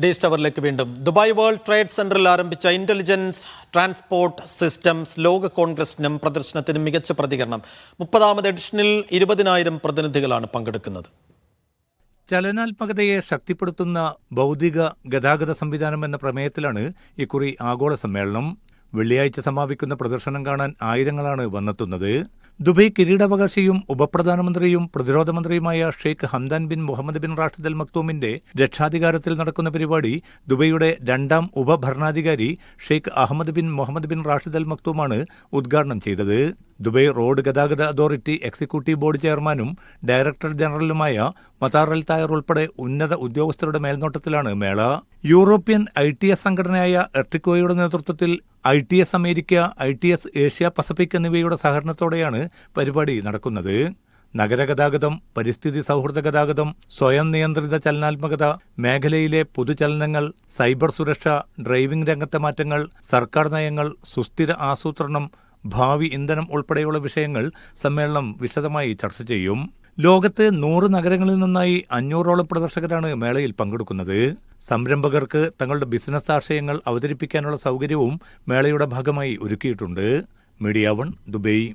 ഡേസ്റ്റ് ടവറിലേക്ക് വീണ്ടും. Dubai world trade സെന്ററിൽ ആരംഭിച്ച ഇന്റലിജൻസ് ട്രാൻസ്പോർട്ട് സിസ്റ്റംസ് ലോക കോൺഗ്രസിനും പ്രദർശനത്തിനും മികച്ച പ്രതികരണം. മുപ്പതാമത് എഡിഷനിൽ ഇരുപതിനായിരം പ്രതിനിധികളാണ് പങ്കെടുക്കുന്നത്. ചലനാത്മകതയെ ശക്തിപ്പെടുത്തുന്ന ഭൗതിക ഗതാഗത സംവിധാനം എന്ന പ്രമേയത്തിലാണ് ഇക്കുറി ആഗോള സമ്മേളനം. വെള്ളിയാഴ്ച സമാപിക്കുന്ന പ്രദർശനം കാണാൻ ആയിരങ്ങളാണ് വന്നെത്തുന്നത്. ദുബൈ കിരീടാവകാശിയും ഉപപ്രധാനമന്ത്രിയും പ്രതിരോധമന്ത്രിയുമായ Sheikh Hamdan bin Mohammed bin Rashid Al മക്തൂമിന്റെ രക്ഷാധികാരത്തിൽ നടക്കുന്ന പരിപാടി ദുബൈയുടെ രണ്ടാം ഉപഭരണാധികാരി Sheikh Ahmed bin Mohammed bin Rashid Al മക്തൂമാണ് ഉദ്ഘാടനം ചെയ്തത്. ദുബൈ റോഡ് ഗതാഗത അതോറിറ്റി എക്സിക്യൂട്ടീവ് ബോർഡ് ചെയർമാനും ഡയറക്ടർ ജനറലുമായ മതാർ അൽ തായർ ഉൾപ്പെടെ ഉന്നത ഉദ്യോഗസ്ഥരുടെ മേൽനോട്ടത്തിലാണ് മേള. യൂറോപ്യൻ ഐ ടി എസ് സംഘടനയായ എർട്ടിക്കോയുടെ നേതൃത്വത്തിൽ I T S America I T S Asia Pacific എന്നിവയുടെ സഹകരണത്തോടെയാണ് പരിപാടി നടക്കുന്നത്. നഗരഗതാഗതം പരിസ്ഥിതി സൗഹൃദ ഗതാഗതം സ്വയം നിയന്ത്രിത ചലനാത്മകത മേഖലയിലെ പൊതുചലനങ്ങൾ സൈബർ സുരക്ഷ ഡ്രൈവിംഗ് രംഗത്തെ മാറ്റങ്ങൾ സർക്കാർ നയങ്ങൾ സുസ്ഥിര ആസൂത്രണം ഭാവി ഇന്ധനം ഉൾപ്പെടെയുള്ള വിഷയങ്ങൾ സമ്മേളനം വിശദമായി ചർച്ച ചെയ്യും. ലോകത്ത് നൂറ് നഗരങ്ങളിൽ നിന്നായി അഞ്ഞൂറോളം പ്രദർശകരാണ് മേളയിൽ പങ്കെടുക്കുന്നത്. സംരംഭകർക്ക് തങ്ങളുടെ ബിസിനസ് ആശയങ്ങൾ അവതരിപ്പിക്കാനുള്ള സൗകര്യവും മേളയുടെ ഭാഗമായി ഒരുക്കിയിട്ടുണ്ട്. Media one Dubai.